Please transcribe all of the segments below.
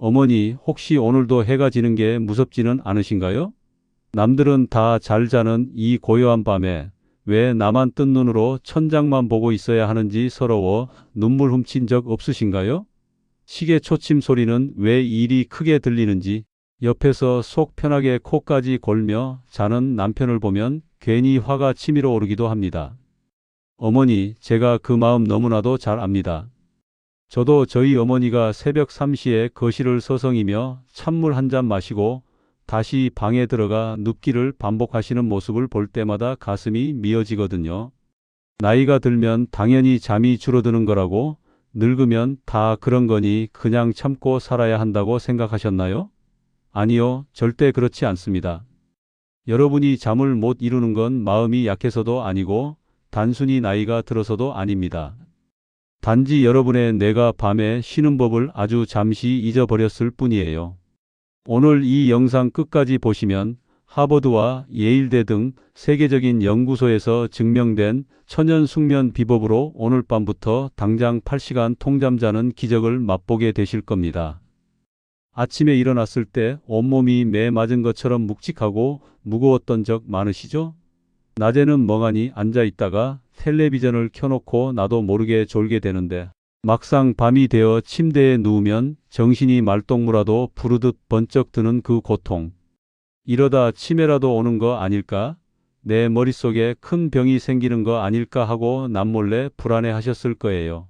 어머니, 혹시 오늘도 해가 지는 게 무섭지는 않으신가요? 남들은 다 잘 자는 이 고요한 밤에 왜 나만 뜬 눈으로 천장만 보고 있어야 하는지 서러워 눈물 훔친 적 없으신가요? 시계 초침 소리는 왜 이리 크게 들리는지 옆에서 속 편하게 코까지 골며 자는 남편을 보면 괜히 화가 치밀어 오르기도 합니다. 어머니, 제가 그 마음 너무나도 잘 압니다. 저도 저희 어머니가 새벽 3시에 거실을 서성이며 찬물 한 잔 마시고 다시 방에 들어가 눕기를 반복하시는 모습을 볼 때마다 가슴이 미어지거든요. 나이가 들면 당연히 잠이 줄어드는 거라고 늙으면 다 그런 거니 그냥 참고 살아야 한다고 생각하셨나요? 아니요, 절대 그렇지 않습니다. 여러분이 잠을 못 이루는 건 마음이 약해서도 아니고 단순히 나이가 들어서도 아닙니다. 단지 여러분의 뇌가 밤에 쉬는 법을 아주 잠시 잊어버렸을 뿐이에요. 오늘 이 영상 끝까지 보시면 하버드와 예일대 등 세계적인 연구소에서 증명된 천연 숙면 비법으로 오늘 밤부터 당장 8시간 통잠 자는 기적을 맛보게 되실 겁니다. 아침에 일어났을 때 온몸이 매 맞은 것처럼 묵직하고 무거웠던 적 많으시죠? 낮에는 멍하니 앉아 있다가 텔레비전을 켜놓고 나도 모르게 졸게 되는데 막상 밤이 되어 침대에 누우면 정신이 말똥무라도 부르듯 번쩍 드는 그 고통. 이러다 치매라도 오는 거 아닐까? 내 머릿속에 큰 병이 생기는 거 아닐까 하고 남몰래 불안해 하셨을 거예요.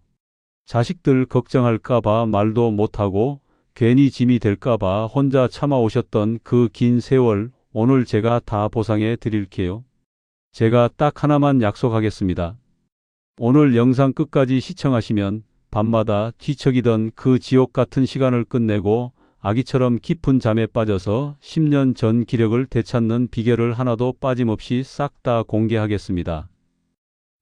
자식들 걱정할까 봐 말도 못하고 괜히 짐이 될까 봐 혼자 참아오셨던 그 긴 세월 오늘 제가 다 보상해 드릴게요. 제가 딱 하나만 약속하겠습니다. 오늘 영상 끝까지 시청하시면 밤마다 뒤척이던 그 지옥 같은 시간을 끝내고 아기처럼 깊은 잠에 빠져서 10년 전 기력을 되찾는 비결을 하나도 빠짐없이 싹 다 공개하겠습니다.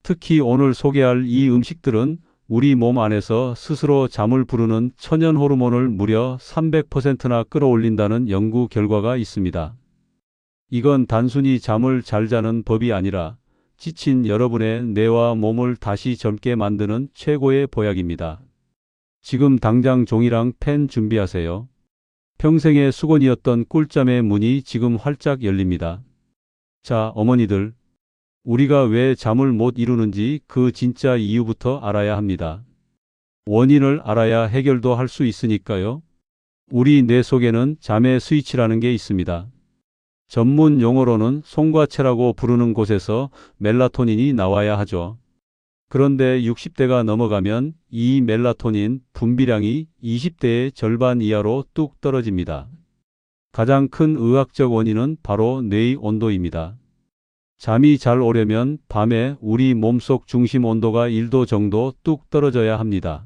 특히 오늘 소개할 이 음식들은 우리 몸 안에서 스스로 잠을 부르는 천연 호르몬을 무려 300%나 끌어올린다는 연구 결과가 있습니다. 이건 단순히 잠을 잘 자는 법이 아니라 지친 여러분의 뇌와 몸을 다시 젊게 만드는 최고의 보약입니다. 지금 당장 종이랑 펜 준비하세요. 평생의 수건이었던 꿀잠의 문이 지금 활짝 열립니다. 자, 어머니들. 우리가 왜 잠을 못 이루는지 그 진짜 이유부터 알아야 합니다. 원인을 알아야 해결도 할 수 있으니까요. 우리 뇌 속에는 잠의 스위치라는 게 있습니다. 전문 용어로는 송과체라고 부르는 곳에서 멜라토닌이 나와야 하죠. 그런데 60대가 넘어가면 이 멜라토닌 분비량이 20대의 절반 이하로 뚝 떨어집니다. 가장 큰 의학적 원인은 바로 뇌의 온도입니다. 잠이 잘 오려면 밤에 우리 몸속 중심 온도가 1도 정도 뚝 떨어져야 합니다.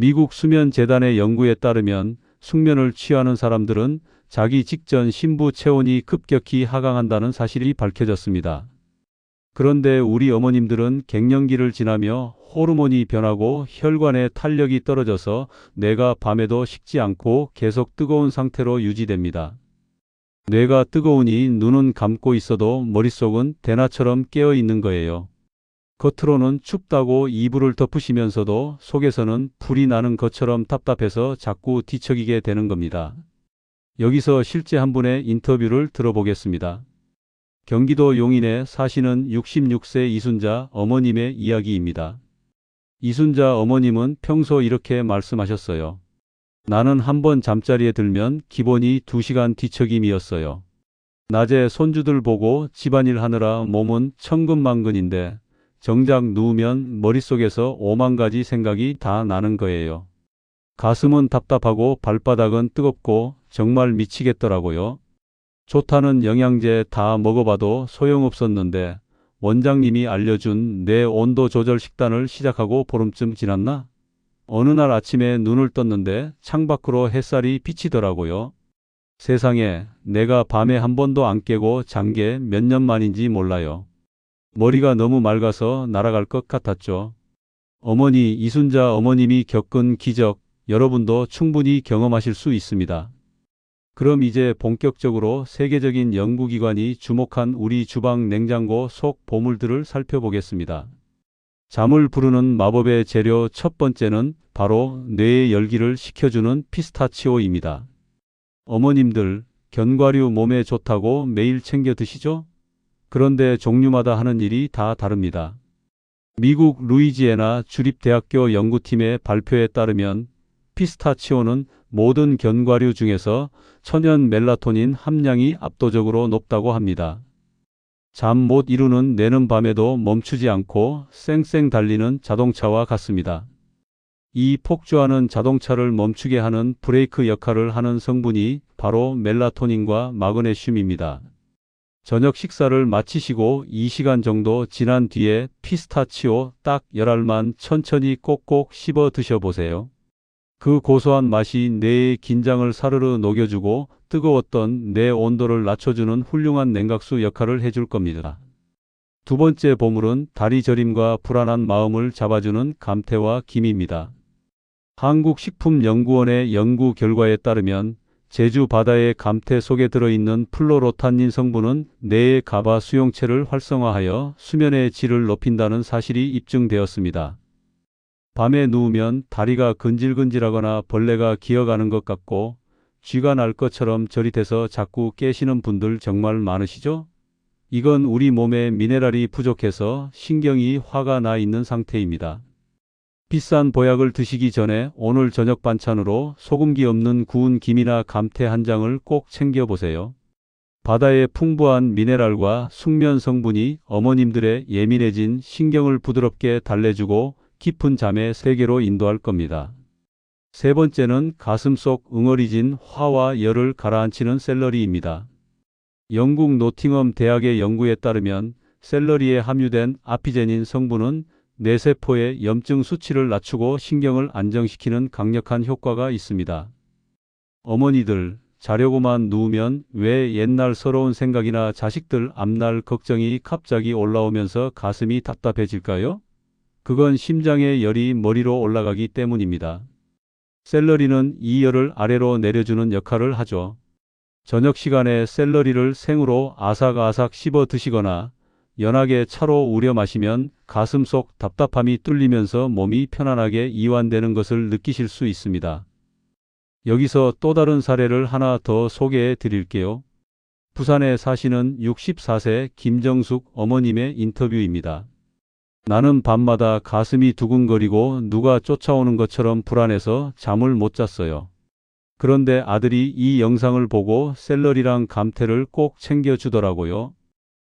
미국 수면재단의 연구에 따르면 숙면을 취하는 사람들은 자기 직전 신부 체온이 급격히 하강한다는 사실이 밝혀졌습니다. 그런데 우리 어머님들은 갱년기를 지나며 호르몬이 변하고 혈관의 탄력이 떨어져서 뇌가 밤에도 식지 않고 계속 뜨거운 상태로 유지됩니다. 뇌가 뜨거우니 눈은 감고 있어도 머릿속은 대나처럼 깨어 있는 거예요. 겉으로는 춥다고 이불을 덮으시면서도 속에서는 불이 나는 것처럼 답답해서 자꾸 뒤척이게 되는 겁니다. 여기서 실제 한 분의 인터뷰를 들어보겠습니다. 경기도 용인에 사시는 66세 이순자 어머님의 이야기입니다. 이순자 어머님은 평소 이렇게 말씀하셨어요. 나는 한 번 잠자리에 들면 기본이 2시간 뒤척임이었어요. 낮에 손주들 보고 집안일 하느라 몸은 천근만근인데 정작 누우면 머릿속에서 오만 가지 생각이 다 나는 거예요. 가슴은 답답하고 발바닥은 뜨겁고 정말 미치겠더라고요. 좋다는 영양제 다 먹어봐도 소용없었는데 원장님이 알려준 내 온도 조절 식단을 시작하고 보름쯤 지났나? 어느 날 아침에 눈을 떴는데 창밖으로 햇살이 비치더라고요. 세상에 내가 밤에 한 번도 안 깨고 잔 게 몇 년 만인지 몰라요. 머리가 너무 맑아서 날아갈 것 같았죠. 어머니 이순자 어머님이 겪은 기적 여러분도 충분히 경험하실 수 있습니다. 그럼 이제 본격적으로 세계적인 연구기관이 주목한 우리 주방 냉장고 속 보물들을 살펴보겠습니다. 잠을 부르는 마법의 재료 첫 번째는 바로 뇌의 열기를 식혀주는 피스타치오입니다. 어머님들, 견과류 몸에 좋다고 매일 챙겨 드시죠? 그런데 종류마다 하는 일이 다 다릅니다. 미국 루이지애나 주립대학교 연구팀의 발표에 따르면 피스타치오는 모든 견과류 중에서 천연 멜라토닌 함량이 압도적으로 높다고 합니다. 잠 못 이루는 내는 밤에도 멈추지 않고 쌩쌩 달리는 자동차와 같습니다. 이 폭주하는 자동차를 멈추게 하는 브레이크 역할을 하는 성분이 바로 멜라토닌과 마그네슘입니다. 저녁 식사를 마치시고 2시간 정도 지난 뒤에 피스타치오 딱 열알만 천천히 꼭꼭 씹어 드셔보세요. 그 고소한 맛이 뇌의 긴장을 사르르 녹여주고 뜨거웠던 뇌 온도를 낮춰주는 훌륭한 냉각수 역할을 해줄 겁니다. 두 번째 보물은 다리 저림과 불안한 마음을 잡아주는 감태와 김입니다. 한국식품연구원의 연구 결과에 따르면 제주 바다의 감태 속에 들어있는 플로로탄닌 성분은 뇌의 가바 수용체를 활성화하여 수면의 질을 높인다는 사실이 입증되었습니다. 밤에 누우면 다리가 근질근질하거나 벌레가 기어가는 것 같고 쥐가 날 것처럼 저릿해서 자꾸 깨시는 분들 정말 많으시죠? 이건 우리 몸에 미네랄이 부족해서 신경이 화가 나 있는 상태입니다. 비싼 보약을 드시기 전에 오늘 저녁 반찬으로 소금기 없는 구운 김이나 감태 한 장을 꼭 챙겨보세요. 바다의 풍부한 미네랄과 숙면 성분이 어머님들의 예민해진 신경을 부드럽게 달래주고 깊은 잠의 세계로 인도할 겁니다. 세 번째는 가슴 속 응어리진 화와 열을 가라앉히는 샐러리입니다. 영국 노팅엄 대학의 연구에 따르면 샐러리에 함유된 아피제닌 성분은 뇌세포의 염증 수치를 낮추고 신경을 안정시키는 강력한 효과가 있습니다. 어머니들, 자려고만 누우면 왜 옛날 서러운 생각이나 자식들 앞날 걱정이 갑자기 올라오면서 가슴이 답답해질까요? 그건 심장의 열이 머리로 올라가기 때문입니다. 샐러리는 이 열을 아래로 내려주는 역할을 하죠. 저녁 시간에 샐러리를 생으로 아삭아삭 씹어 드시거나 연하게 차로 우려 마시면 가슴 속 답답함이 뚫리면서 몸이 편안하게 이완되는 것을 느끼실 수 있습니다. 여기서 또 다른 사례를 하나 더 소개해 드릴게요. 부산에 사시는 64세 김정숙 어머님의 인터뷰입니다. 나는 밤마다 가슴이 두근거리고 누가 쫓아오는 것처럼 불안해서 잠을 못 잤어요. 그런데 아들이 이 영상을 보고 샐러리랑 감태를 꼭 챙겨주더라고요.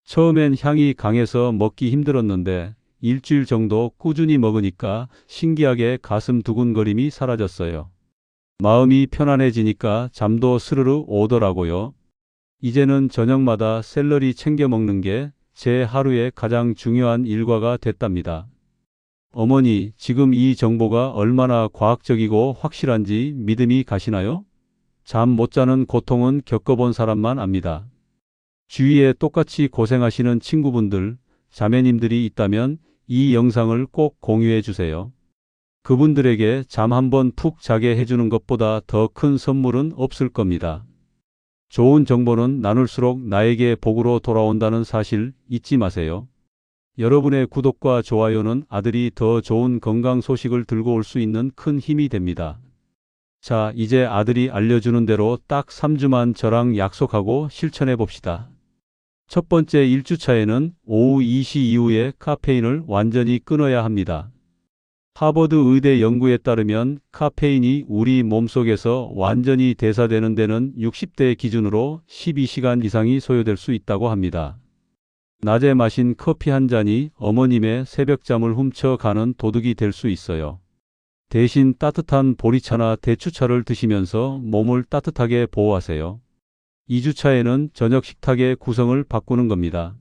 처음엔 향이 강해서 먹기 힘들었는데 일주일 정도 꾸준히 먹으니까 신기하게 가슴 두근거림이 사라졌어요. 마음이 편안해지니까 잠도 스르르 오더라고요. 이제는 저녁마다 샐러리 챙겨 먹는 게 제 하루의 가장 중요한 일과가 됐답니다. 어머니, 지금 이 정보가 얼마나 과학적이고 확실한지 믿음이 가시나요? 잠 못 자는 고통은 겪어본 사람만 압니다. 주위에 똑같이 고생하시는 친구분들, 자매님들이 있다면 이 영상을 꼭 공유해 주세요. 그분들에게 잠 한번 푹 자게 해주는 것보다 더 큰 선물은 없을 겁니다. 좋은 정보는 나눌수록 나에게 복으로 돌아온다는 사실 잊지 마세요. 여러분의 구독과 좋아요는 아들이 더 좋은 건강 소식을 들고 올 수 있는 큰 힘이 됩니다. 자, 이제 아들이 알려주는 대로 딱 3주만 저랑 약속하고 실천해 봅시다. 첫 번째 1주차에는 오후 2시 이후에 카페인을 완전히 끊어야 합니다. 하버드 의대 연구에 따르면 카페인이 우리 몸속에서 완전히 대사되는 데는 60대 기준으로 12시간 이상이 소요될 수 있다고 합니다. 낮에 마신 커피 한 잔이 어머님의 새벽잠을 훔쳐가는 도둑이 될 수 있어요. 대신 따뜻한 보리차나 대추차를 드시면서 몸을 따뜻하게 보호하세요. 2주차에는 저녁 식탁의 구성을 바꾸는 겁니다.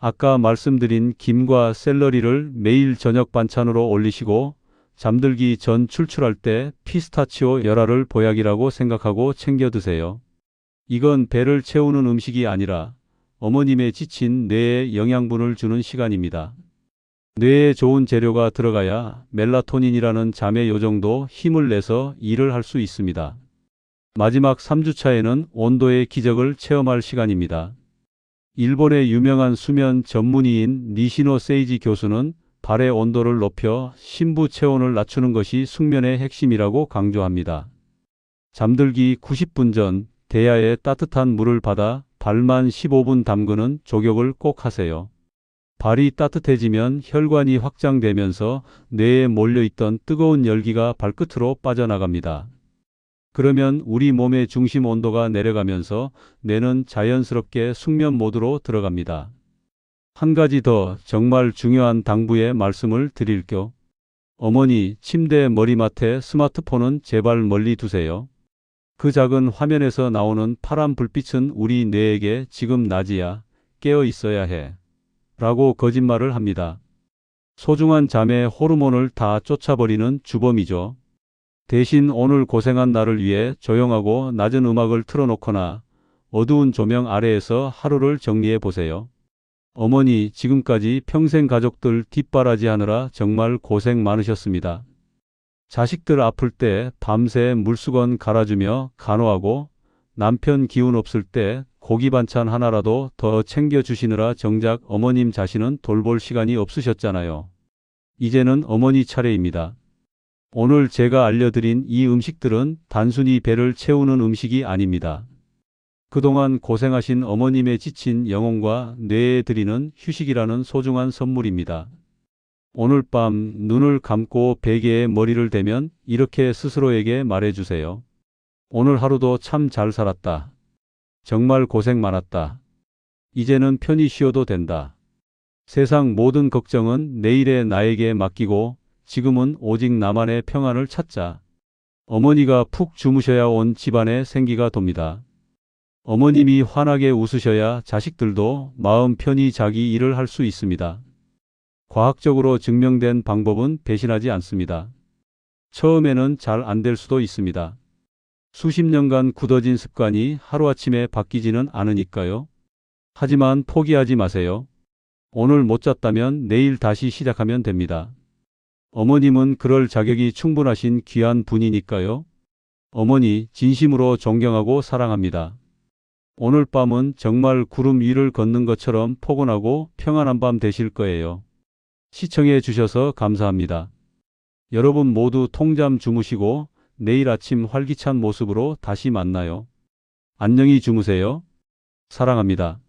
아까 말씀드린 김과 샐러리를 매일 저녁 반찬으로 올리시고 잠들기 전 출출할 때 피스타치오 열알을 보약이라고 생각하고 챙겨 드세요. 이건 배를 채우는 음식이 아니라 어머님의 지친 뇌에 영양분을 주는 시간입니다. 뇌에 좋은 재료가 들어가야 멜라토닌이라는 잠의 요정도 힘을 내서 일을 할 수 있습니다. 마지막 3주차에는 온도의 기적을 체험할 시간입니다. 일본의 유명한 수면 전문의인 니시노 세이지 교수는 발의 온도를 높여 심부 체온을 낮추는 것이 숙면의 핵심이라고 강조합니다. 잠들기 90분 전 대야에 따뜻한 물을 받아 발만 15분 담그는 조격을 꼭 하세요. 발이 따뜻해지면 혈관이 확장되면서 뇌에 몰려있던 뜨거운 열기가 발끝으로 빠져나갑니다. 그러면 우리 몸의 중심 온도가 내려가면서 뇌는 자연스럽게 숙면 모드로 들어갑니다. 한 가지 더 정말 중요한 당부의 말씀을 드릴게요. 어머니, 침대 머리맡에 스마트폰은 제발 멀리 두세요. 그 작은 화면에서 나오는 파란 불빛은 우리 뇌에게 지금 낮이야, 깨어 있어야 해. 라고 거짓말을 합니다. 소중한 잠의 호르몬을 다 쫓아버리는 주범이죠. 대신 오늘 고생한 나를 위해 조용하고 낮은 음악을 틀어놓거나 어두운 조명 아래에서 하루를 정리해 보세요. 어머니, 지금까지 평생 가족들 뒷바라지 하느라 정말 고생 많으셨습니다. 자식들 아플 때 밤새 물수건 갈아주며 간호하고 남편 기운 없을 때 고기 반찬 하나라도 더 챙겨주시느라 정작 어머님 자신은 돌볼 시간이 없으셨잖아요. 이제는 어머니 차례입니다. 오늘 제가 알려드린 이 음식들은 단순히 배를 채우는 음식이 아닙니다. 그동안 고생하신 어머님의 지친 영혼과 뇌에 드리는 휴식이라는 소중한 선물입니다. 오늘 밤 눈을 감고 베개에 머리를 대면 이렇게 스스로에게 말해주세요. 오늘 하루도 참 잘 살았다. 정말 고생 많았다. 이제는 편히 쉬어도 된다. 세상 모든 걱정은 내일의 나에게 맡기고 지금은 오직 나만의 평안을 찾자. 어머니가 푹 주무셔야 온 집안에 생기가 돕니다. 어머님이 환하게 웃으셔야 자식들도 마음 편히 자기 일을 할 수 있습니다. 과학적으로 증명된 방법은 배신하지 않습니다. 처음에는 잘 안 될 수도 있습니다. 수십 년간 굳어진 습관이 하루아침에 바뀌지는 않으니까요. 하지만 포기하지 마세요. 오늘 못 잤다면 내일 다시 시작하면 됩니다. 어머님은 그럴 자격이 충분하신 귀한 분이니까요. 어머니 진심으로 존경하고 사랑합니다. 오늘 밤은 정말 구름 위를 걷는 것처럼 포근하고 평안한 밤 되실 거예요. 시청해 주셔서 감사합니다. 여러분 모두 통잠 주무시고 내일 아침 활기찬 모습으로 다시 만나요. 안녕히 주무세요. 사랑합니다.